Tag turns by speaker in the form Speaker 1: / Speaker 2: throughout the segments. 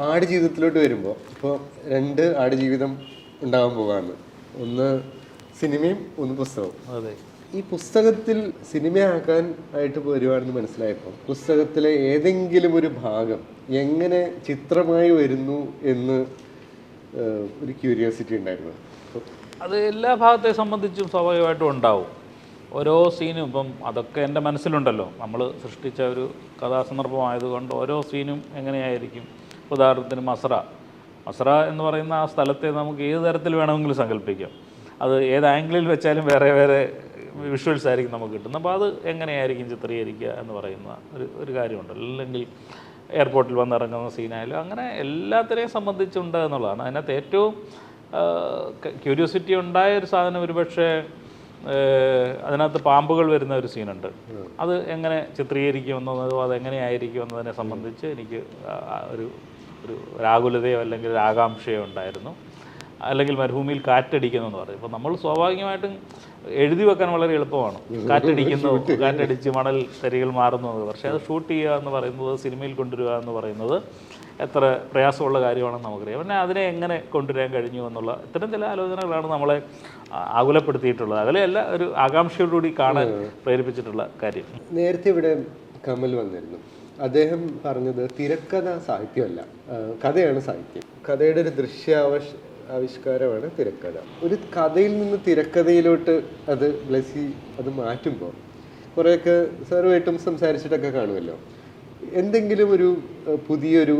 Speaker 1: ആട് ജീവിതത്തിലോട്ട് വരുമ്പോൾ ഇപ്പോൾ രണ്ട് ആട് ജീവിതം ഉണ്ടാകാൻ പോകാന്ന് ഒന്ന് സിനിമയും ഒന്ന് പുസ്തകവും.
Speaker 2: അതെ.
Speaker 1: ഈ പുസ്തകത്തിൽ സിനിമയാക്കാൻ ആയിട്ട് വരുവാണെന്ന് മനസ്സിലായപ്പോൾ പുസ്തകത്തിലെ ഏതെങ്കിലും ഒരു ഭാഗം എങ്ങനെ ചിത്രമായി വരുന്നു എന്ന് ഒരു ക്യൂരിയോസിറ്റി ഉണ്ടായിരുന്നു.
Speaker 2: അത് എല്ലാ ഭാഗത്തെ സംബന്ധിച്ചും സ്വാഭാവികമായിട്ടും ഉണ്ടാവും. ഓരോ സീനും ഇപ്പം അതൊക്കെ എന്റെ മനസ്സിലുണ്ടല്ലോ. നമ്മൾ സൃഷ്ടിച്ച ഒരു കഥാസന്ദർഭമായതുകൊണ്ട് ഓരോ സീനും എങ്ങനെയായിരിക്കും? ഉദാഹരണത്തിന് മസ്ര മസ്ര എന്ന് പറയുന്ന ആ സ്ഥലത്തെ നമുക്ക് ഏത് തരത്തിൽ വേണമെങ്കിലും സങ്കല്പിക്കാം. അത് ഏത് ആംഗിളിൽ വെച്ചാലും വേറെ വേറെ വിഷ്വൽസ് ആയിരിക്കും നമുക്ക് കിട്ടുന്നത്. അപ്പോൾ അത് എങ്ങനെയായിരിക്കും ചിത്രീകരിക്കുക എന്ന് പറയുന്ന ഒരു ഒരു കാര്യമുണ്ട്. അല്ലെങ്കിൽ എയർപോർട്ടിൽ വന്നിറങ്ങുന്ന സീനായാലും അങ്ങനെ എല്ലാത്തിനെയും സംബന്ധിച്ചുണ്ട് എന്നുള്ളതാണ്. അതിനകത്ത് ഏറ്റവും ക്യൂരിയോസിറ്റി ഉണ്ടായ ഒരു സാധനം ഒരുപക്ഷെ അതിനകത്ത് പാമ്പുകൾ വരുന്ന ഒരു സീനുണ്ട് അത് എങ്ങനെ ചിത്രീകരിക്കുമെന്നതോ അതെങ്ങനെയായിരിക്കും എന്നതിനെ സംബന്ധിച്ച് എനിക്ക് ഒരു ഒരു രാകുലതയോ അല്ലെങ്കിൽ ഒരു ആകാംക്ഷയോ ഉണ്ടായിരുന്നു. അല്ലെങ്കിൽ മരുഭൂമിയിൽ കാറ്റടിക്കുന്നു എന്ന് പറയും. ഇപ്പം നമ്മൾ സ്വാഭാവികമായിട്ടും എഴുതി വെക്കാൻ വളരെ എളുപ്പമാണ്. കാറ്റടിക്കുന്നു കാറ്റടിച്ച് മണൽ തരികൾ മാറുന്നു പക്ഷേ അത് ഷൂട്ട് ചെയ്യുക എന്ന് പറയുന്നത് സിനിമയിൽ കൊണ്ടുവരിക എന്ന് പറയുന്നത് എത്ര പ്രയാസമുള്ള കാര്യമാണെന്ന് നമുക്കറിയാം. പിന്നെ അതിനെ എങ്ങനെ കൊണ്ടുവരാൻ കഴിഞ്ഞു എന്നുള്ള ഇത്തരം ചില ആലോചനകളാണ് നമ്മളെ ആകുലപ്പെടുത്തിയിട്ടുള്ളത്. അതിലെയല്ല ഒരു ആകാംക്ഷയോടുകൂടി കാണാൻ പ്രേരിപ്പിച്ചിട്ടുള്ള കാര്യം.
Speaker 1: നേരത്തെ ഇവിടെ കമൽ വന്നിരുന്നു. അദ്ദേഹം പറഞ്ഞത് തിരക്കഥ സാഹിത്യമല്ല. കഥയാണ് സാഹിത്യം. കഥയുടെ ഒരു ദൃശ്യാവശ് ആവിഷ്കാരമാണ് തിരക്കഥ. ഒരു കഥയിൽ നിന്ന് തിരക്കഥയിലോട്ട് അത് ബ്ലസി അത് മാറ്റുമ്പോൾ കുറേയൊക്കെ സാറുമായിട്ടും സംസാരിച്ചിട്ടൊക്കെ കാണുമല്ലോ. എന്തെങ്കിലും ഒരു പുതിയൊരു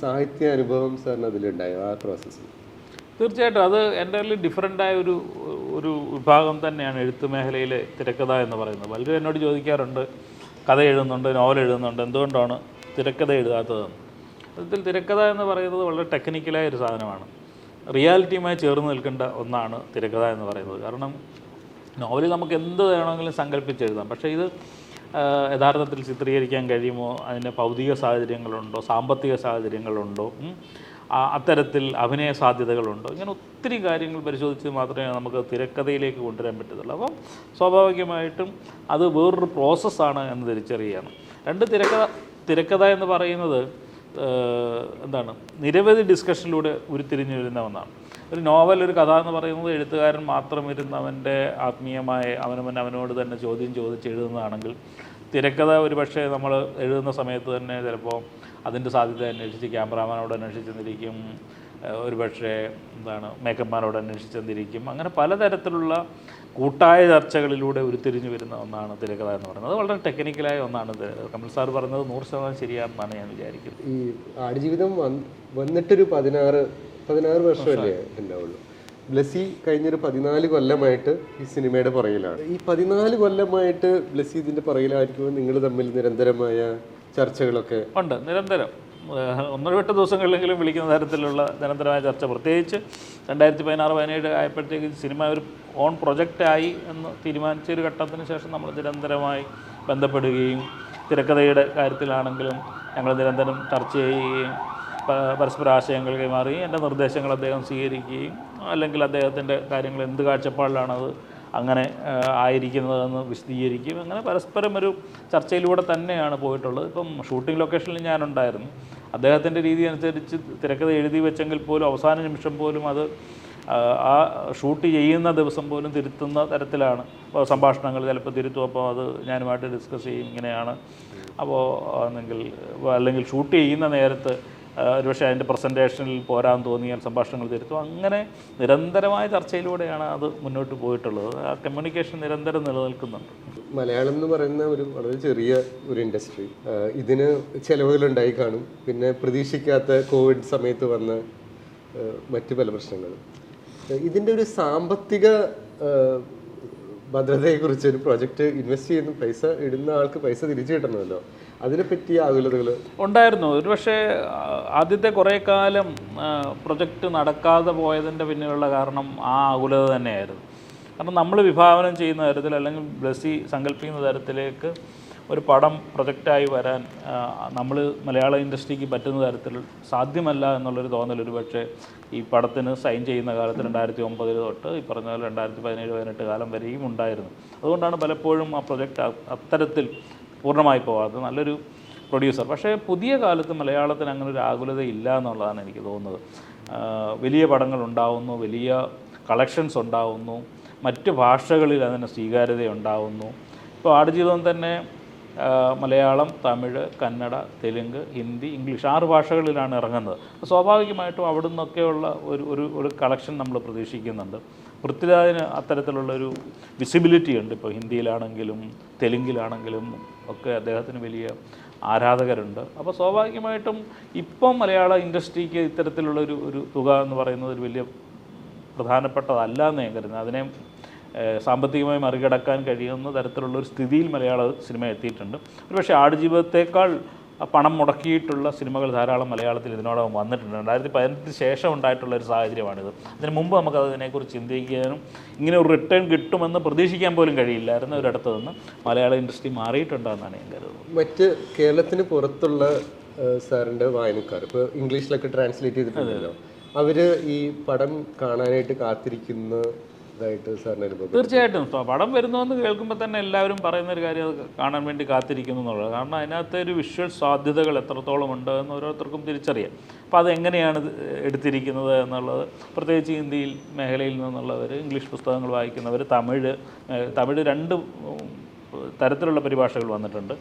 Speaker 1: സാഹിത്യ അനുഭവം സാറിന് അതിലുണ്ടായോ ആ പ്രോസസ്സ്
Speaker 2: തീർച്ചയായിട്ടും അത് എന്റെ ഡിഫറെന്റായ ഒരു ഒരു വിഭാഗം തന്നെയാണ് എഴുത്ത് മേഖലയിലെ തിരക്കഥ എന്ന് പറയുന്നത്. പലരും എന്നോട് ചോദിക്കാറുണ്ട് കഥ എഴുതുന്നുണ്ട് നോവൽ എഴുതുന്നുണ്ട്. എന്തുകൊണ്ടാണ് തിരക്കഥ എഴുതാത്തതെന്ന് അതിൽ തിരക്കഥ എന്ന് പറയുന്നത് വളരെ ടെക്നിക്കലായ ഒരു സാധനമാണ്. റിയാലിറ്റിയുമായി ചേർന്ന് നിൽക്കേണ്ട ഒന്നാണ് തിരക്കഥ എന്ന് പറയുന്നത്. കാരണം നോവലിൽ നമുക്ക് എന്ത് വേണമെങ്കിലും സങ്കല്പിച്ചെഴുതാം പക്ഷേ ഇത് യഥാർത്ഥത്തിൽ ചിത്രീകരിക്കാൻ കഴിയുമോ? അതിന്റെ ഭൗതിക സാഹചര്യങ്ങളുണ്ടോ? സാമ്പത്തിക സാഹചര്യങ്ങളുണ്ടോ? അത്തരത്തിൽ അഭിനയ സാധ്യതകളുണ്ടോ. ഇങ്ങനെ ഒത്തിരി കാര്യങ്ങൾ പരിശോധിച്ച് മാത്രമേ നമുക്ക് തിരക്കഥയിലേക്ക് കൊണ്ടുവരാൻ പറ്റത്തുള്ളൂ. അപ്പം സ്വാഭാവികമായിട്ടും അത് വേറൊരു പ്രോസസ്സാണ് എന്ന് തിരിച്ചറിയുകയാണ്. രണ്ട് തിരക്കഥ തിരക്കഥ എന്ന് പറയുന്നത് എന്താണ് നിരവധി ഡിസ്കഷനിലൂടെ ഉരുത്തിരിഞ്ഞു വരുന്ന ഒന്നാണ്. ഒരു നോവൽ ഒരു കഥ എന്ന് പറയുന്നത് എഴുത്തുകാരൻ മാത്രം ഇരുന്ന് അവന്റെ ആത്മീയമായ അവനവൻ അവനോട് തന്നെ ചോദ്യം ചോദിച്ച് എഴുതുന്നതാണെങ്കിൽ തിരക്കഥ ഒരു പക്ഷേ നമ്മൾ എഴുതുന്ന സമയത്ത് തന്നെ ചിലപ്പോൾ അതിന്റെ സാധ്യത അന്വേഷിച്ച് ക്യാമറാമാനോട് അന്വേഷിച്ചെന്നിരിക്കും ഒരുപക്ഷേ ഒരു പക്ഷേ എന്താണ് മേക്കപ്പ്മാരോട് അന്വേഷിച്ചെന്നിരിക്കും അങ്ങനെ പലതരത്തിലുള്ള കൂട്ടായ ചർച്ചകളിലൂടെ ഉരുത്തിരിഞ്ഞു വരുന്ന ഒന്നാണ് തിരക്കഥ എന്ന് പറയുന്നത്. അത് വളരെ ടെക്നിക്കലായ ഒന്നാണ് കമൽ സാർ പറഞ്ഞത് നൂറ് ശതമാനം ശരിയാണെന്നാണ് ഞാൻ വിചാരിക്കുന്നത്.
Speaker 1: ഈ ആടുജീവിതം വന്ന് വന്നിട്ടൊരു പതിനാറ് പതിനാറ് വർഷമല്ലേ ഉണ്ടാവുള്ളൂ. ബ്ലസി കഴിഞ്ഞൊരു പതിനാല് കൊല്ലമായിട്ട് ഈ സിനിമയുടെ പുറകിലാണ്. ഈ പതിനാല് കൊല്ലമായിട്ട് ബ്ലസി ഇതിന്റെ പുറകിലായിരിക്കുമ്പോൾ നിങ്ങൾ തമ്മിൽ നിരന്തരമായ ചർച്ചകളൊക്കെ
Speaker 2: ഉണ്ട്. നിരന്തരം. ഒന്നര എട്ട് ദിവസങ്ങളിലെങ്കിലും വിളിക്കുന്ന തരത്തിലുള്ള നിരന്തരമായ ചർച്ച. പ്രത്യേകിച്ച് രണ്ടായിരത്തി പതിനാറ് പതിനേഴ് ആയപ്പോഴത്തേക്ക് സിനിമ ഒരു ഓൺ പ്രൊജക്റ്റായി എന്ന് തീരുമാനിച്ച ഒരു ഘട്ടത്തിന് ശേഷം നമ്മൾ നിരന്തരമായി ബന്ധപ്പെടുകയും തിരക്കഥയുടെ കാര്യത്തിലാണെങ്കിലും ഞങ്ങൾ നിരന്തരം ചർച്ച ചെയ്യുകയും പരസ്പര ആശയങ്ങൾ കൈമാറുകയും എന്റെ നിർദ്ദേശങ്ങൾ അദ്ദേഹം സ്വീകരിക്കുകയും അല്ലെങ്കിൽ അദ്ദേഹത്തിന്റെ കാര്യങ്ങൾ എന്ത് കാഴ്ചപ്പാടിലാണത് അങ്ങനെ ആയിരിക്കുന്നതെന്ന് വിശദീകരിക്കും അങ്ങനെ പരസ്പരം ഒരു ചർച്ചയിലൂടെ തന്നെയാണ് പോയിട്ടുള്ളത്. ഇപ്പം ഷൂട്ടിംഗ് ലൊക്കേഷനിൽ ഞാനുണ്ടായിരുന്നു. അദ്ദേഹത്തിന്റെ രീതി അനുസരിച്ച് തിരക്കഥ എഴുതി വെച്ചെങ്കിൽ പോലും അവസാന നിമിഷം പോലും അത് ആ, ഷൂട്ട് ചെയ്യുന്ന ദിവസം പോലും തിരുത്തുന്ന തരത്തിലാണ്. ഇപ്പോൾ സംഭാഷണങ്ങൾ ചിലപ്പോൾ തിരുത്തും. അപ്പോൾ അത് ഞാനുമായിട്ട് ഡിസ്കസ് ചെയ്യും. ഇങ്ങനെയാണ്. അപ്പോൾ അല്ലെങ്കിൽ അല്ലെങ്കിൽ ഷൂട്ട് ചെയ്യുന്ന നേരത്ത് ഒരുപക്ഷെ അതിന്റെ പ്രസന്റേഷനിൽ പോരാൻ തോന്നിയാൽ സംഭാഷണങ്ങൾ തിരുത്തും. അങ്ങനെ നിരന്തരമായ ചർച്ചയിലൂടെയാണ് അത് മുന്നോട്ട് പോയിട്ടുള്ളത്. ആ കമ്മ്യൂണിക്കേഷൻ നിരന്തരം നിലനിൽക്കുന്നുണ്ട്.
Speaker 1: മലയാളം എന്ന് പറയുന്ന ഒരു വളരെ ചെറിയ ഒരു ഇൻഡസ്ട്രി ഇതിന് ചിലവുകളുണ്ടായി കാണും. പിന്നെ പ്രതീക്ഷിക്കാത്ത കോവിഡ് സമയത്ത് വന്ന മറ്റു പല പ്രശ്നങ്ങളും. ഇതിന്റെ ഒരു സാമ്പത്തിക ഭദ്രതയെക്കുറിച്ച് ഒരു പ്രൊജക്റ്റ് ഇൻവെസ്റ്റ് ചെയ്യുന്ന പൈസ ഇടുന്ന ആൾക്ക് പൈസ തിരിച്ചു കിട്ടണമല്ലോ. അതിനെപ്പറ്റി ആകുലതകൾ?
Speaker 2: ഉണ്ടായിരുന്നു. ഒരു പക്ഷേ ആദ്യത്തെ കുറേ കാലം പ്രൊജക്റ്റ് നടക്കാതെ പോയതിന്റെ പിന്നിലുള്ള കാരണം ആ ആകുലത തന്നെയായിരുന്നു. കാരണം നമ്മൾ വിഭാവനം ചെയ്യുന്ന തരത്തിൽ അല്ലെങ്കിൽ ബ്ലസ്സി സങ്കല്പിക്കുന്ന തരത്തിലേക്ക് ഒരു പടം പ്രൊജക്റ്റായി വരാൻ നമ്മൾ മലയാള ഇൻഡസ്ട്രിക്ക് പറ്റുന്ന തരത്തിൽ സാധ്യമല്ല എന്നുള്ളൊരു തോന്നൽ ഒരു പക്ഷേ ഈ പടത്തിന് സൈൻ ചെയ്യുന്ന കാലത്ത് രണ്ടായിരത്തി ഒമ്പതിൽ തൊട്ട് ഈ പറഞ്ഞ പോലെ രണ്ടായിരത്തി പതിനേഴ് പതിനെട്ട് കാലം വരെയും ഉണ്ടായിരുന്നു. അതുകൊണ്ടാണ് പലപ്പോഴും ആ പ്രൊജക്റ്റ് അത്തരത്തിൽ പൂർണമായി പോകാതെ നല്ലൊരു പ്രൊഡ്യൂസർ. പക്ഷേ പുതിയ കാലത്ത് മലയാളത്തിന് അങ്ങനെ ഒരു ആകുലത ഇല്ല എന്നുള്ളതാണ് എനിക്ക് തോന്നുന്നത്. വലിയ പടങ്ങൾ ഉണ്ടാവുന്നു വലിയ കളക്ഷൻസ് ഉണ്ടാവുന്നു മറ്റ് ഭാഷകളിൽ അതിന് സ്വീകാര്യത ഉണ്ടാവുന്നു ഇപ്പോൾ ആടുജീവിതം തന്നെ മലയാളം തമിഴ് കന്നഡ തെലുങ്ക് ഹിന്ദി ഇംഗ്ലീഷ് ആറ് ഭാഷകളിലാണ് ഇറങ്ങുന്നത്. സ്വാഭാവികമായിട്ടും അവിടെ നിന്നൊക്കെയുള്ള ഒരു ഒരു ഒരു കളക്ഷൻ നമ്മൾ പ്രതീക്ഷിക്കുന്നുണ്ട്. പൃഥ്വിരാജിന് അത്തരത്തിലുള്ളൊരു വിസിബിലിറ്റി ഉണ്ട്. ഇപ്പോൾ ഹിന്ദിയിലാണെങ്കിലും തെലുങ്കിലാണെങ്കിലും ഒക്കെ അദ്ദേഹത്തിന് വലിയ ആരാധകരുണ്ട്. അപ്പോൾ സ്വാഭാവികമായിട്ടും ഇപ്പം മലയാള ഇൻഡസ്ട്രിക്ക് ഇത്തരത്തിലുള്ളൊരു ഒരു തുക എന്ന് പറയുന്നത് ഒരു വലിയ പ്രധാനപ്പെട്ടതല്ല എന്ന് കരുതുന്നത്. അതിനെ സാമ്പത്തികമായി മറികടക്കാൻ കഴിയുന്ന തരത്തിലുള്ള ഒരു സ്ഥിതിയിൽ മലയാള സിനിമ എത്തിയിട്ടുണ്ട്. ഒരുപക്ഷെ ആടുജീവിതത്തേക്കാൾ പണം മുടക്കിയിട്ടുള്ള സിനിമകൾ ധാരാളം മലയാളത്തിൽ ഇതിനോടകം വന്നിട്ടുണ്ട്. രണ്ടായിരത്തി പതിനെട്ടിന് ശേഷം ഉണ്ടായിട്ടുള്ള ഒരു സാഹചര്യമാണിത്. അതിന് മുമ്പ് നമുക്ക് അതിനെക്കുറിച്ച് ചിന്തിക്കാനും ഇങ്ങനെ ഒരു റിട്ടേൺ കിട്ടുമെന്ന് പ്രതീക്ഷിക്കാൻ പോലും കഴിയില്ലായിരുന്നു ഒരിടത്ത് നിന്ന് മലയാള ഇൻഡസ്ട്രി മാറിയിട്ടുണ്ടെന്നാണ് ഞാൻ കരുതുന്നത്.
Speaker 1: മറ്റ് കേരളത്തിന് പുറത്തുള്ള സാറിന്റെ വായനക്കാർ ഇപ്പോൾ ഇംഗ്ലീഷിലൊക്കെ ട്രാൻസ്ലേറ്റ് ചെയ്തിട്ടുണ്ടല്ലോ. അവർ ഈ പടം കാണാനായിട്ട്
Speaker 2: തീർച്ചയായിട്ടും. പടം വരുന്നുവെന്ന് കേൾക്കുമ്പോൾ തന്നെ എല്ലാവരും പറയുന്ന ഒരു കാര്യം അത് കാണാൻ വേണ്ടി കാത്തിരിക്കുന്നു എന്നുള്ളത്. കാരണം അതിനകത്തെ ഒരു വിഷ്വൽ സാധ്യതകൾ എത്രത്തോളം ഉണ്ട് എന്ന് ഓരോരുത്തർക്കും തിരിച്ചറിയാം. അപ്പോൾ അതെങ്ങനെയാണ് എങ്ങനെയാണ് എടുത്തിരിക്കുന്നത് എന്നുള്ളത്. പ്രത്യേകിച്ച് ഹിന്ദിയിൽ മേഖലയിൽ നിന്നുള്ളവർ ഇംഗ്ലീഷ് പുസ്തകങ്ങൾ വായിക്കുന്നവർ തമിഴ് തമിഴ് രണ്ട് തരത്തിലുള്ള പരിഭാഷകൾ വന്നിട്ടുണ്ട്.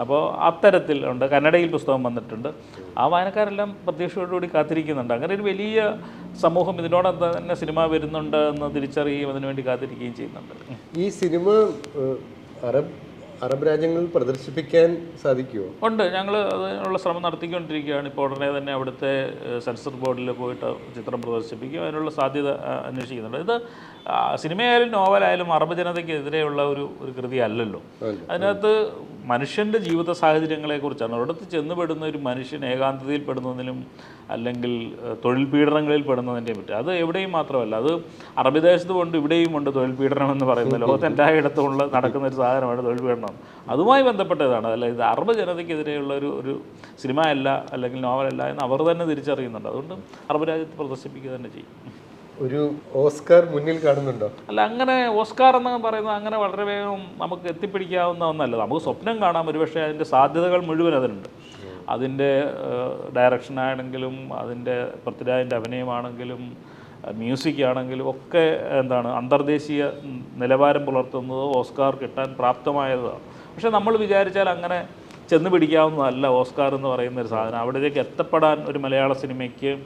Speaker 2: അപ്പോൾ അത്തരത്തിൽ ഉണ്ട്. കന്നഡയിൽ പുസ്തകം വന്നിട്ടുണ്ട്. ആ വായനക്കാരെല്ലാം പ്രതീക്ഷയോടുകൂടി കാത്തിരിക്കുന്നുണ്ട്. അങ്ങനെ ഒരു വലിയ സമൂഹം ഇതിനോടൊപ്പം തന്നെ സിനിമ വരുന്നുണ്ട് എന്ന് തിരിച്ചറിയുകയും അതിനുവേണ്ടി കാത്തിരിക്കുകയും ചെയ്യുന്നുണ്ട്.
Speaker 1: ഈ സിനിമ അറബ് അറബ് രാജ്യങ്ങളിൽ പ്രദർശിപ്പിക്കാൻ സാധിക്കുമോ
Speaker 2: ഉണ്ട്. ഞങ്ങൾ അതിനുള്ള ശ്രമം നടത്തിക്കൊണ്ടിരിക്കുകയാണ്. ഇപ്പോൾ ഉടനെ തന്നെ അവിടുത്തെ സെൻസർ ബോർഡിൽ പോയിട്ട് ചിത്രം പ്രദർശിപ്പിക്കും. അതിനുള്ള സാധ്യത അന്വേഷിക്കുന്നുണ്ട്. ഇത് സിനിമയായാലും നോവലായാലും അറബ് ജനതയ്ക്കെതിരെയുള്ള ഒരു ഒരു കൃതി അല്ലല്ലോ
Speaker 1: അല്ല.
Speaker 2: അതിനകത്ത് മനുഷ്യന്റെ ജീവിത സാഹചര്യങ്ങളെക്കുറിച്ചാണ്. ഒരിടത്ത് ചെന്നുപെടുന്ന ഒരു മനുഷ്യൻ ഏകാന്തതയിൽ പെടുന്നതിനും അല്ലെങ്കിൽ തൊഴിൽ പീഡനങ്ങളിൽ പെടുന്നതിന്റെയും പറ്റും അത് എവിടെയും മാത്രമല്ല. അത് അറബി ദേശത്ത് കൊണ്ട് ഇവിടെയും ഉണ്ട് തൊഴിൽ പീഡനം എന്ന് പറയുന്നത്. ലോകത്ത് എല്ലായിടത്തും ഉള്ള നടക്കുന്ന ഒരു സാധനമാണ് തൊഴിൽ പീഡനം അതുമായി ബന്ധപ്പെട്ടതാണ്. അല്ല ഇത് അറബ് ജനതയ്ക്കെതിരെയുള്ള ഒരു ഒരു സിനിമ അല്ല അല്ലെങ്കിൽ നോവലല്ല എന്ന് അവർ തന്നെ തിരിച്ചറിയുന്നുണ്ട്. അതുകൊണ്ട് അറബ് രാജ്യത്ത് പ്രദർശിപ്പിക്കുക തന്നെ ചെയ്യും.
Speaker 1: ഒരു ഓസ്കാർ മുന്നിൽ കാണുന്നുണ്ടോ?
Speaker 2: അല്ല അങ്ങനെ ഓസ്കാർ എന്നൊക്കെ പറയുന്നത് അങ്ങനെ വളരെ വേഗം നമുക്ക് എത്തിപ്പിടിക്കാവുന്ന ഒന്നല്ല. നമുക്ക് സ്വപ്നം കാണാം ഒരുപക്ഷെ അതിന്റെ സാധ്യതകൾ മുഴുവൻ അതിനുണ്ട്. അതിന്റെ ഡയറക്ഷൻ ആണെങ്കിലും അതിന്റെ പൃഥ്വിരാജിന്റെ അഭിനയമാണെങ്കിലും മ്യൂസിക് ആണെങ്കിലും ഒക്കെ എന്താണ് അന്തർദേശീയ നിലവാരം പുലർത്തുന്നത് ഓസ്കാർ കിട്ടാൻ പ്രാപ്തമായതാണ്. പക്ഷെ നമ്മൾ വിചാരിച്ചാൽ അങ്ങനെ ചെന്ന് പിടിക്കാവുന്നതല്ല ഓസ്കാർ എന്ന് പറയുന്ന ഒരു സാധനം. അവിടേക്ക് എത്തപ്പെടാൻ ഒരു മലയാള സിനിമയ്ക്ക്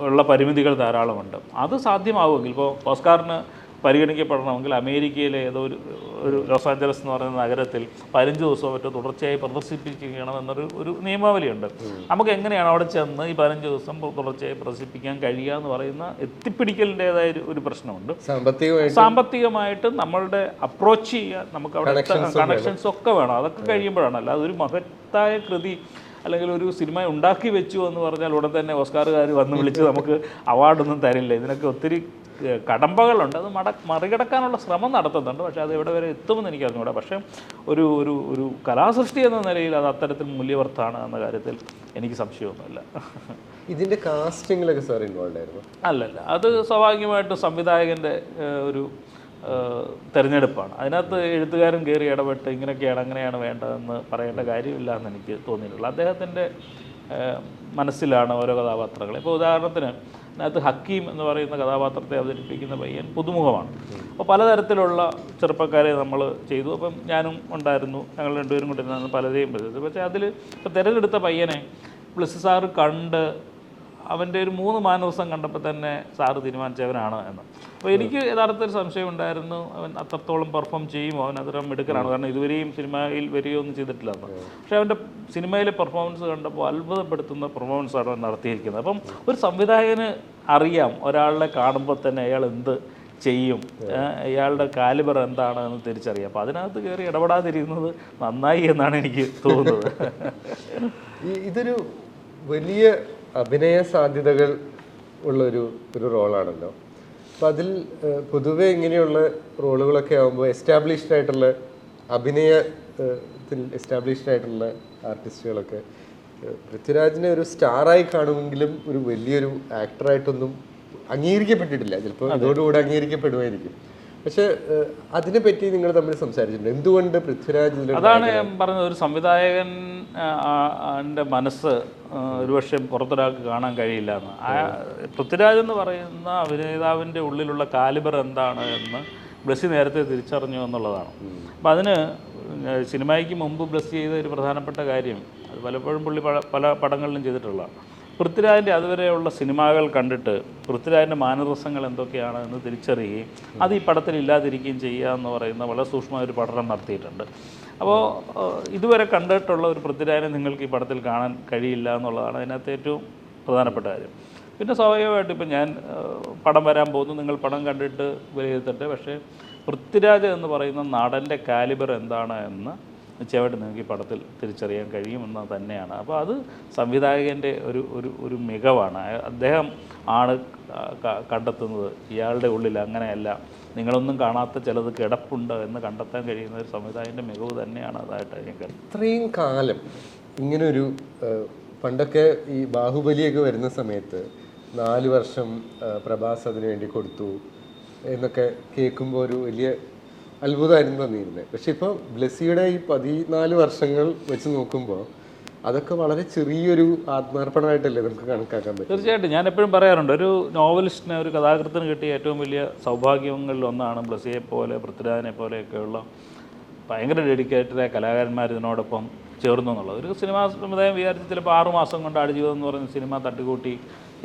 Speaker 2: ഉള്ള പരിമിതികൾ ധാരാളമുണ്ട്. അത് സാധ്യമാവുമെങ്കിൽ ഇപ്പോൾ ഓസ്കാറിന് പരിഗണിക്കപ്പെടണമെങ്കിൽ അമേരിക്കയിലെ ഏതോ ഒരു ഒരു ലോസ് ആഞ്ചലസ് എന്ന് പറയുന്ന നഗരത്തിൽ പതിനഞ്ച് ദിവസം മറ്റോ തുടർച്ചയായി പ്രദർശിപ്പിക്കണം എന്നൊരു ഒരു നിയമാവലിയുണ്ട്. നമുക്ക് എങ്ങനെയാണ് അവിടെ ചെന്ന് ഈ പതിനഞ്ച് ദിവസം തുടർച്ചയായി പ്രദർശിപ്പിക്കാൻ കഴിയുക എന്ന് പറയുന്ന എത്തിപ്പിടിക്കലിന്റെതായ ഒരു- പ്രശ്നമുണ്ട്.
Speaker 1: സാമ്പത്തികമായിട്ട്
Speaker 2: സാമ്പത്തികമായിട്ട് നമ്മളുടെ അപ്രോച്ച് ചെയ്യാൻ നമുക്ക് അവിടെ കണക്ഷൻസ് ഒക്കെ വേണം. അതൊക്കെ കഴിയുമ്പോഴാണ്. അല്ലാതെ ഒരു മഹത്തായ കൃതി അല്ലെങ്കിൽ ഒരു സിനിമ ഉണ്ടാക്കി വെച്ചു എന്ന് പറഞ്ഞാൽ ഉടൻ തന്നെ ഓസ്കാറുകാർ വന്ന് വിളിച്ച് നമുക്ക് അവാർഡൊന്നും തരില്ല. ഇതിനൊക്കെ ഒത്തിരി കടമ്പകളുണ്ട്. അത് മട മറികടക്കാനുള്ള ശ്രമം നടത്തുന്നുണ്ട്. പക്ഷേ അത് എവിടെ വരെ എത്തുമെന്ന് എനിക്ക് അറിഞ്ഞൂടാ പക്ഷേ ഒരു ഒരു ഒരു കലാസൃഷ്ടി എന്ന നിലയിൽ അത് അത്തരത്തിൽ മൂല്യവർത്താണ് എന്ന കാര്യത്തിൽ എനിക്ക് സംശയമൊന്നുമില്ല.
Speaker 1: ഇതിന്റെ കാസ്റ്റിങ്ങിലൊക്കെ സാർ ഇൻവോൾവ് ആയിരുന്നു.
Speaker 2: അല്ലല്ല. അത് സ്വാഭാവികമായിട്ടും സംവിധായകന്റെ ഒരു തെരഞ്ഞെടുപ്പാണ്. അതിനകത്ത് എഴുത്തുകാരൻ കയറി ഇടപെട്ട് ഇങ്ങനെയൊക്കെയാണ് അങ്ങനെയാണ് വേണ്ടതെന്ന് പറയേണ്ട കാര്യമില്ല എന്ന് എനിക്ക് തോന്നിയിട്ടുള്ളൂ. അദ്ദേഹത്തിന്റെ മനസ്സിലാണ് ഓരോ കഥാപാത്രങ്ങൾ ഇപ്പോൾ ഉദാഹരണത്തിന് അതിനകത്ത് ഹക്കീം എന്ന് പറയുന്ന കഥാപാത്രത്തെ അവതരിപ്പിക്കുന്ന പയ്യൻ പുതുമുഖമാണ്. അപ്പോൾ പലതരത്തിലുള്ള ചെറുപ്പക്കാരെ നമ്മൾ ചെയ്തു. അപ്പം ഞാനും ഉണ്ടായിരുന്നു ഞങ്ങൾ രണ്ടുപേരും കൊണ്ടിരുന്നു പലരെയും പക്ഷേ അതിൽ ഇപ്പോൾ തിരഞ്ഞെടുത്ത പയ്യനെ പ്ലസ് സാറ് കണ്ട് അവന്റെ ഒരു മൂന്ന് മാനവസം കണ്ടപ്പോൾ തന്നെ സാറ് തീരുമാനിച്ചവനാണ് എന്ന്. അപ്പോൾ എനിക്ക് യഥാർത്ഥത്തിൽ സംശയം ഉണ്ടായിരുന്നു. അവൻ അത്രത്തോളം പെർഫോം ചെയ്യുമോ അവൻ അത്തരം മിടുക്കനാണ്. കാരണം ഇതുവരെയും സിനിമയിൽ വരികയോ ഒന്നും ചെയ്തിട്ടില്ല പക്ഷേ അവന്റെ സിനിമയിലെ പെർഫോമൻസ് കണ്ടപ്പോൾ അത്ഭുതപ്പെടുത്തുന്ന പെർഫോമൻസാണ് അവൻ നടത്തിയിരിക്കുന്നത്. അപ്പം ഒരു സംവിധായകന് അറിയാം ഒരാളെ കാണുമ്പോൾ തന്നെ അയാൾ എന്ത് ചെയ്യും അയാളുടെ കാലിബർ എന്താണ് എന്ന് തിരിച്ചറിയാം. അപ്പോൾ അതിനകത്ത് കയറി ഇടപെടാതിരിക്കുന്നത് നന്നായി എന്നാണ് എനിക്ക് തോന്നുന്നത്.
Speaker 1: ഇതൊരു വലിയ അഭിനയ സാധ്യതകൾ ഉള്ളൊരു ഒരു റോളാണല്ലോ. അപ്പം അതിൽ പൊതുവെ ഇങ്ങനെയുള്ള റോളുകളൊക്കെ ആകുമ്പോൾ എസ്റ്റാബ്ലിഷ്ഡ് ആയിട്ടുള്ള അഭിനയത്തിൽ എസ്റ്റാബ്ലിഷ്ഡ് ആയിട്ടുള്ള ആർട്ടിസ്റ്റുകളൊക്കെ പൃഥ്വിരാജിനെ ഒരു സ്റ്റാറായി കാണുമെങ്കിലും ഒരു വലിയൊരു ആക്ടറായിട്ടൊന്നും അംഗീകരിക്കപ്പെട്ടിട്ടില്ല. ചിലപ്പോൾ അതോടുകൂടി അംഗീകരിക്കപ്പെടുമായിരിക്കും. പക്ഷെ അതിനെ പറ്റി നിങ്ങൾ തമ്മിൽ സംസാരിച്ചിട്ടുണ്ട്. എന്തുകൊണ്ട് പൃഥ്വിരാജ്
Speaker 2: അതാണ് ഞാൻ പറഞ്ഞത്. ഒരു സംവിധായകൻ ആ, മനസ്സ് ഒരുപക്ഷെ പുറത്തൊരാൾക്ക് കാണാൻ കഴിയില്ല എന്ന്. ആ പൃഥ്വിരാജ് എന്ന് പറയുന്ന അഭിനേതാവിന്റെ ഉള്ളിലുള്ള കാലിബർ എന്താണ് എന്ന് ബ്ലസ്സി നേരത്തെ തിരിച്ചറിഞ്ഞു എന്നുള്ളതാണ്. അപ്പം അതിന് സിനിമയ്ക്ക് മുമ്പ് ബ്ലസ് ചെയ്ത ഒരു പ്രധാനപ്പെട്ട കാര്യം അത് പലപ്പോഴും പുള്ളി പല- പല പടങ്ങളിലും ചെയ്തിട്ടുള്ളതാണ്. പൃഥ്വിരാജിന്റെ അതുവരെയുള്ള സിനിമകൾ കണ്ടിട്ട് പൃഥ്വിരാജിന്റെ മാനരസങ്ങൾ എന്തൊക്കെയാണ് എന്ന് തിരിച്ചറിയുകയും അത് ഈ പടത്തിൽ ഇല്ലാതിരിക്കുകയും ചെയ്യുക എന്ന് പറയുന്ന വളരെ സൂക്ഷ്മമായ ഒരു പഠനം നടത്തിയിട്ടുണ്ട്. അപ്പോൾ ഇതുവരെ കണ്ടിട്ടുള്ള ഒരു പൃഥ്വിരാജിനെ നിങ്ങൾക്ക് ഈ പടത്തിൽ കാണാൻ കഴിയില്ല എന്നുള്ളതാണ് അതിനകത്ത് ഏറ്റവും പ്രധാനപ്പെട്ട കാര്യം. പിന്നെ സ്വാഭാവികമായിട്ട് ഇപ്പം ഞാൻ പടം വരാൻ പോകുന്നു. നിങ്ങൾ പടം കണ്ടിട്ട് വിലയിരുത്തട്ടെ. പക്ഷേ പൃഥ്വിരാജ് എന്ന് പറയുന്ന നടന്റെ കാലിബർ എന്താണ് എന്ന് നിശ്ചയമായിട്ട് നിങ്ങൾക്ക് ഈ പടത്തിൽ തിരിച്ചറിയാൻ കഴിയുമെന്ന് തന്നെയാണ്. അപ്പോൾ അത് സംവിധായകന്റെ ഒരു ഒരു ഒരു മികവാണ്. അദ്ദേഹം ആണ് കണ്ടെത്തുന്നത്. ഇയാളുടെ ഉള്ളിൽ അങ്ങനെയല്ല. നിങ്ങളൊന്നും കാണാത്ത ചിലത് കിടപ്പുണ്ട് എന്ന് കണ്ടെത്താൻ കഴിയുന്ന ഒരു സംവിധായകന്റെ മികവ് തന്നെയാണ് അതായിട്ട് ഞാൻ
Speaker 1: ഇത്രയും കാലം ഇങ്ങനൊരു പണ്ടൊക്കെ ഈ ബാഹുബലിയൊക്കെ വരുന്ന സമയത്ത് നാല് വർഷം പ്രഭാസ് അതിനു വേണ്ടി കൊടുത്തു എന്നൊക്കെ കേൾക്കുമ്പോൾ ഒരു വലിയ അത്ഭുതമായിരുന്നു തോന്നിയിരുന്നത് പക്ഷെ ഇപ്പോൾ ബ്ലെസ്സിയുടെ ഈ പതിനാല് വർഷങ്ങൾ വെച്ച് നോക്കുമ്പോൾ അതൊക്കെ വളരെ ചെറിയൊരു ആത്മാർപ്പണമായിട്ടല്ലേ നമുക്ക് കണക്കാക്കാൻ പറ്റും
Speaker 2: തീർച്ചയായിട്ടും. ഞാൻ എപ്പോഴും പറയാറുണ്ട് ഒരു നോവലിസ്റ്റിന് ഒരു കഥാകൃത്തിന് കിട്ടിയ ഏറ്റവും വലിയ സൗഭാഗ്യങ്ങളിൽ ഒന്നാണ് ബ്ലസിയെ പോലെ പൃഥ്വിരാജിനെ പോലെയൊക്കെയുള്ള ഭയങ്കര ഡെഡിക്കേറ്റഡായ കലാകാരന്മാർ ഇതിനോടൊപ്പം ചേർന്നു എന്നുള്ളത്. ഒരു സിനിമാ സമുദായം വിചാരിച്ച് ചിലപ്പോൾ ആറു മാസം കൊണ്ട് ആടുജീവിതം എന്ന് പറയുന്ന സിനിമ തട്ടിക്കൂട്ടി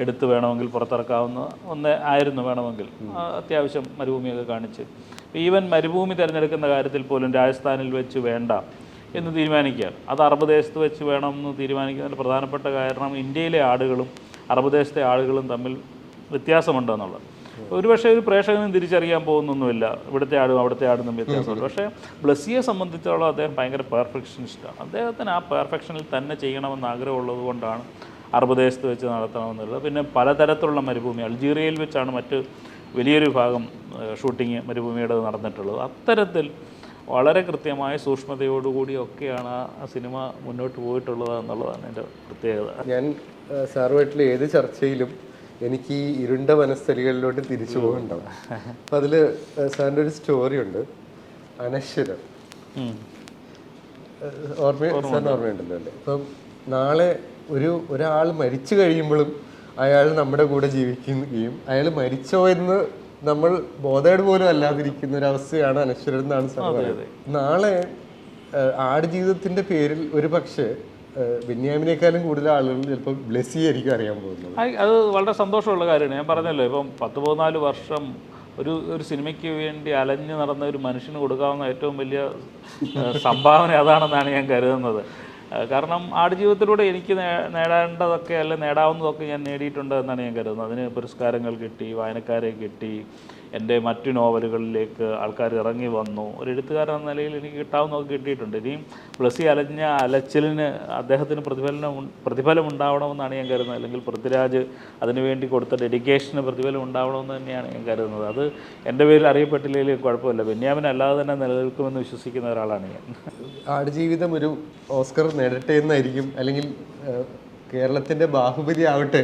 Speaker 2: എടുത്ത് വേണമെങ്കിൽ പുറത്തിറക്കാവുന്ന ഒന്ന് ആയിരുന്നു വേണമെങ്കിൽ. അത്യാവശ്യം മരുഭൂമിയൊക്കെ കാണിച്ച് ഈവൻ മരുഭൂമി തിരഞ്ഞെടുക്കുന്ന കാര്യത്തിൽ പോലും രാജസ്ഥാനിൽ വെച്ച് വേണ്ട എന്ന് തീരുമാനിക്കുക അത് അറബ് ദേശത്ത് വെച്ച് വേണം എന്ന് തീരുമാനിക്കുന്നതിന് പ്രധാനപ്പെട്ട കാരണം ഇന്ത്യയിലെ ആടുകളും അറബ് ദേശത്തെ ആളുകളും തമ്മിൽ വ്യത്യാസമുണ്ടെന്നുള്ളത്. ഒരുപക്ഷെ ഒരു പ്രേക്ഷകനും തിരിച്ചറിയാൻ പോകുന്നൊന്നുമില്ല. ഇവിടുത്തെ ആടും അവിടുത്തെ ആടും തമ്മിൽ വ്യത്യാസമുണ്ട്. പക്ഷേ ബ്ലസ്സിയെ സംബന്ധിച്ചോളം അദ്ദേഹം ഭയങ്കര പെർഫെക്ഷനിസ്റ്റാണ്. അദ്ദേഹത്തിന് ആ പെർഫെക്ഷനിൽ തന്നെ ചെയ്യണമെന്ന് ആഗ്രഹമുള്ളത് കൊണ്ടാണ് അറബ് ദേശത്ത് വെച്ച് നടത്തണമെന്നുള്ളത്. പിന്നെ പലതരത്തിലുള്ള മരുഭൂമി. അൾജീരിയയിൽ വെച്ചാണ് മറ്റ് വലിയൊരു ഭാഗം ഷൂട്ടിങ് മരുഭൂമിയുടെ നടന്നിട്ടുള്ളത്. അത്തരത്തിൽ വളരെ കൃത്യമായ സൂക്ഷ്മതയോടുകൂടിയൊക്കെയാണ് ആ- സിനിമ മുന്നോട്ട് പോയിട്ടുള്ളത് എന്നുള്ളതാണ് എന്റെ പ്രത്യേകത.
Speaker 1: ഞാൻ സാറുമായിട്ടുള്ള ഏത് ചർച്ചയിലും എനിക്ക് ഈ ഇരുണ്ട മനസ്ഥലികളിലോട്ട് തിരിച്ചു പോകണ്ടാവും അപ്പം അതിൽ സാറിന്റെ ഒരു സ്റ്റോറി ഉണ്ട് അനശ്വരം ഓർമ്മ സാറിന് ഓർമ്മയുണ്ടല്ലോ അല്ലേ? അപ്പം നാളെ ഒരു ഒരാൾ മരിച്ചു കഴിയുമ്പോഴും അയാൾ നമ്മുടെ കൂടെ ജീവിക്കുകയും അയാൾ മരിച്ചോ എന്ന് നമ്മൾ ബോധേഡ് പോലും അല്ലാതിരിക്കുന്ന ഒരു അവസ്ഥയാണ് അനശ്വരം എന്നാണ് സാർ നാളെ ആടുജീവിതത്തിന്റെ പേരിൽ ഒരു പക്ഷേ ബെന്യാമിനേക്കാളും കൂടുതൽ ആളുകൾ ചിലപ്പോൾ ബ്ലെസ്സി ആയിരിക്കും അറിയാൻ പോകുന്നത്.
Speaker 2: അത് വളരെ സന്തോഷമുള്ള കാര്യമാണ്. ഞാൻ പറഞ്ഞല്ലോ ഇപ്പം പത്ത് പതിനാല് വർഷം ഒരു ഒരു സിനിമയ്ക്ക് വേണ്ടി അലഞ്ഞു നടന്ന ഒരു മനുഷ്യന് കൊടുക്കാവുന്ന ഏറ്റവും വലിയ സംഭാവന അതാണെന്നാണ് ഞാൻ കരുതുന്നത്. കാരണം ആടുജീവിതത്തിലൂടെ എനിക്ക് നേടേണ്ടതൊക്കെ അല്ലെ നേടാവുന്നതൊക്കെ ഞാൻ നേടിയിട്ടുണ്ട് എന്നാണ് ഞാൻ കരുതുന്നത്. അതിന് പുരസ്കാരങ്ങൾ കിട്ടി വായനക്കാരെ കിട്ടി എന്റെ മറ്റു നോവലുകളിലേക്ക് ആൾക്കാർ ഇറങ്ങി വന്നു. ഒരു എഴുത്തുകാരൻ എന്ന നിലയിൽ എനിക്ക് കിട്ടാവുന്നതൊക്കെ കിട്ടിയിട്ടുണ്ട്. ഇനിയും പ്ലസി അലഞ്ഞ അലച്ചിലിന് അദ്ദേഹത്തിന് പ്രതിഫലനം പ്രതിഫലം ഉണ്ടാവണമെന്നാണ് ഞാൻ കരുതുന്നത്. അല്ലെങ്കിൽ പൃഥ്വിരാജ് അതിനുവേണ്ടി കൊടുത്ത ഡെഡിക്കേഷന് പ്രതിഫലം ഉണ്ടാവണമെന്ന് തന്നെയാണ് ഞാൻ കരുതുന്നത്. അത് എന്റെ പേരിൽ അറിയപ്പെട്ടില്ലെങ്കിൽ കുഴപ്പമില്ല. ബെന്യാമിൻ അല്ലാതെ തന്നെ നിലനിൽക്കുമെന്ന് വിശ്വസിക്കുന്ന ഒരാളാണ് ഞാൻ.
Speaker 1: ആടുജീവിതം ഒരു ഓസ്കർ നേടട്ടെ എന്നായിരിക്കും അല്ലെങ്കിൽ കേരളത്തിന്റെ ബാഹുബലി ആവട്ടെ.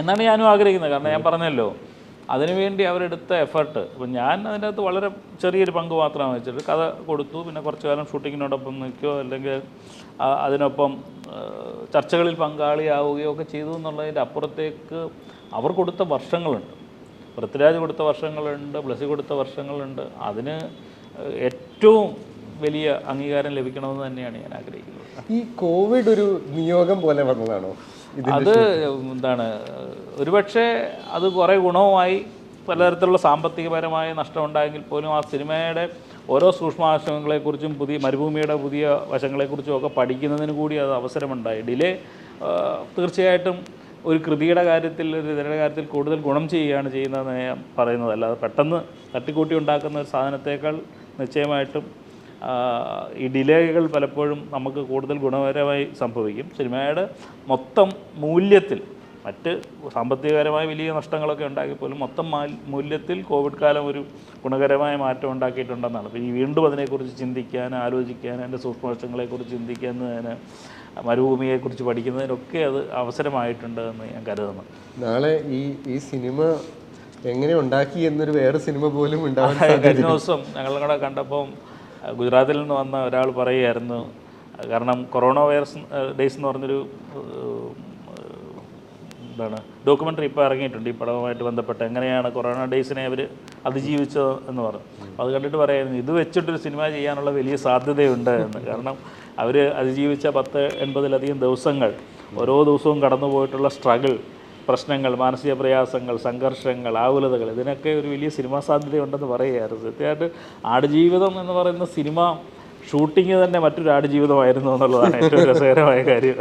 Speaker 2: എന്നാണ് ഞാനും ആഗ്രഹിക്കുന്നത്. കാരണം ഞാൻ പറഞ്ഞല്ലോ അതിനുവേണ്ടി അവരെടുത്ത എഫർട്ട് ഇപ്പം ഞാൻ അതിന്റെ അകത്ത് വളരെ ചെറിയൊരു പങ്ക് മാത്രമാണ് വെച്ചിട്ട് കഥ കൊടുത്തു. പിന്നെ കുറച്ചു കാലം ഷൂട്ടിങ്ങിനോടൊപ്പം നിൽക്കുകയോ അല്ലെങ്കിൽ അതിനൊപ്പം ചർച്ചകളിൽ പങ്കാളിയാവുകയോ ഒക്കെ ചെയ്തു എന്നുള്ളതിന്റെ അപ്പുറത്തേക്ക് അവർ കൊടുത്ത വർഷങ്ങളുണ്ട്. പൃഥ്വിരാജ് കൊടുത്ത വർഷങ്ങളുണ്ട് ബ്ലസി കൊടുത്ത വർഷങ്ങളുണ്ട്. അതിന് ഏറ്റവും വലിയ അംഗീകാരം ലഭിക്കണമെന്ന് തന്നെയാണ് ഞാൻ ആഗ്രഹിക്കുന്നത്.
Speaker 1: ഈ കോവിഡ് ഒരു നിയോഗം പോലെ വന്നതാണോ
Speaker 2: അത് എന്താണ് ഒരുപക്ഷെ അത് കുറേ ഗുണവുമായി പലതരത്തിലുള്ള സാമ്പത്തികപരമായ നഷ്ടം ഉണ്ടായെങ്കിൽ പോലും ആ സിനിമയുടെ ഓരോ സൂക്ഷ്മാശയങ്ങളെക്കുറിച്ചും പുതിയ മരുഭൂമിയുടെ പുതിയ വശങ്ങളെക്കുറിച്ചും ഒക്കെ പഠിക്കുന്നതിന് കൂടി അത് അവസരമുണ്ടായി. ഡിലേ തീർച്ചയായിട്ടും ഒരു കൃതിയുടെ കാര്യത്തിൽ ഒരു ഇതിന്റെ കാര്യത്തിൽ കൂടുതൽ ഗുണം ചെയ്യുകയാണ് ചെയ്യുന്നതെന്ന് ഞാൻ പറയുന്നത് അല്ലാതെ പെട്ടെന്ന് തട്ടിക്കൂട്ടി ഉണ്ടാക്കുന്ന ഒരു സാധനത്തേക്കാൾ നിശ്ചയമായിട്ടും ഈ ഡിലേകൾ പലപ്പോഴും നമുക്ക് കൂടുതൽ ഗുണകരമായി സംഭവിക്കും. സിനിമയുടെ മൊത്തം മൂല്യത്തിൽ മറ്റ് സാമ്പത്തികപരമായ വലിയ നഷ്ടങ്ങളൊക്കെ ഉണ്ടാക്കി പോലും മൊത്തം മൂല്യത്തിൽ കോവിഡ് കാലം ഒരു ഗുണകരമായ മാറ്റം ഉണ്ടാക്കിയിട്ടുണ്ടെന്നാണ്. അപ്പോൾ ഈ വീണ്ടും അതിനെക്കുറിച്ച് ചിന്തിക്കാൻ ആലോചിക്കാൻ അതിന്റെ സൂക്ഷ്മവശങ്ങളെക്കുറിച്ച് ചിന്തിക്കുന്നതിന് മരുഭൂമിയെക്കുറിച്ച് പഠിക്കുന്നതിനൊക്കെ അത് അവസരമായിട്ടുണ്ട് എന്ന് ഞാൻ കരുതുന്നു.
Speaker 1: നാളെ ഈ ഈ സിനിമ എങ്ങനെ ഉണ്ടാക്കി എന്നൊരു വേറെ സിനിമ പോലും ഉണ്ടാവാൻ
Speaker 2: കഴിഞ്ഞ ദിവസം ഞങ്ങളുടെ കൂടെ കണ്ടപ്പം അഹ് ഗുജറാത്തിൽ നിന്ന് വന്ന ഒരാൾ പറയുമായിരുന്നു കാരണം കൊറോണ വൈറസ് ഡേയ്സ് എന്ന് പറഞ്ഞൊരു എന്താണ് ഡോക്യുമെന്ററി ഇപ്പോൾ ഇറങ്ങിയിട്ടുണ്ട് ഈ പടവുമായിട്ട് ബന്ധപ്പെട്ട്. എങ്ങനെയാണ് കൊറോണ ഡേയ്സിനെ അവർ അതിജീവിച്ചത് എന്ന് പറഞ്ഞു. അപ്പോൾ അത് കണ്ടിട്ട് പറയുന്നു ഇത് വെച്ചിട്ടൊരു സിനിമ ചെയ്യാനുള്ള വലിയ സാധ്യതയുണ്ട് എന്ന്. കാരണം അവർ അതിജീവിച്ച പത്ത് എൺപതിലധികം ദിവസങ്ങൾ ഓരോ ദിവസവും കടന്നു പോയിട്ടുള്ള സ്ട്രഗിൾ പ്രശ്നങ്ങൾ മാനസിക പ്രയാസങ്ങൾ സംഘർഷങ്ങൾ ആകുലതകൾ ഇതിനൊക്കെ ഒരു വലിയ സിനിമാ സാധ്യതയുണ്ടെന്ന് പറയുകയായിരുന്നു സത്യമായിട്ട് ആടുജീവിതം എന്ന് പറയുന്ന സിനിമ ഷൂട്ടിങ് തന്നെ മറ്റൊരു ആടുജീവിതമായിരുന്നു എന്നുള്ളതാണ് ഏറ്റവും രസകരമായ കാര്യം.